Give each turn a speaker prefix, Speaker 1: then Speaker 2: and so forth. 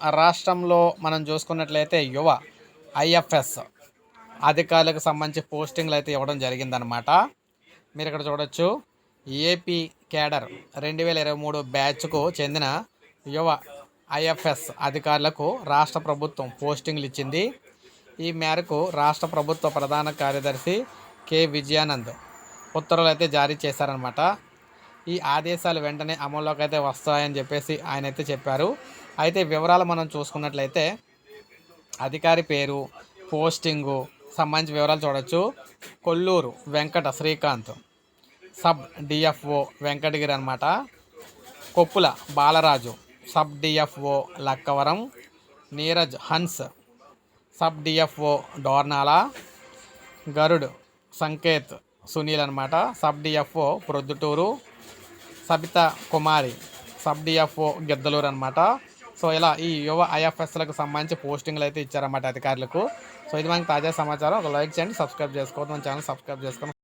Speaker 1: రాష్ట్రంలో మనం చూసుకున్నట్లయితే యువ ఐఎఫ్ఎస్ అధికారులకు సంబంధించి పోస్టింగ్లు అయితే ఇవ్వడం జరిగిందనమాట మీరు ఇక్కడ చూడొచ్చు ఏపీ కేడర్ రెండు వేల ఇరవై మూడు బ్యాచ్కు చెందిన యువ ఐఎఫ్ఎస్ అధికారులకు రాష్ట్ర ప్రభుత్వం పోస్టింగ్లు ఇచ్చింది. ఈ మేరకు రాష్ట్ర ప్రభుత్వ ప్రధాన కార్యదర్శి కె విజయానంద్ ఉత్తర్వులు అయితే జారీ చేశారనమాట ఈ ఆదేశాలు వెంటనే అమల్లోకి అయితే వస్తాయని చెప్పేసి ఆయన అయితే చెప్పారు. అయితే వివరాలు మనం చూసుకున్నట్లయితే అధికారి పేరు పోస్టింగు సంబంధించి వివరాలు చూడొచ్చు. కొల్లూరు వెంకట శ్రీకాంత్ సబ్ డిఎఫ్ఓ వెంకటగిరి అనమాట Koppula Balaraju sub DFO Lakkavaram. Neeraj Hans sub DFO Dornala. Garud Sanket Sunil అనమాట sub DFO Proddatur. Sabita Kumari sub DFO Giddalur అనమాట సో ఇలా ఈ యువ ఐఎఫ్ఎస్లకు సంబంధించి పోస్టింగ్లు అయితే ఇచ్చారన్నమాట అధికారులకు. సో ఇది మనకి తాజా సమాచారం. ఒక లైక్ చేయండి సబ్స్క్రైబ్ చేసుకోవద్దు. మన ఛానల్ సబ్స్క్రైబ్ చేసుకోండి.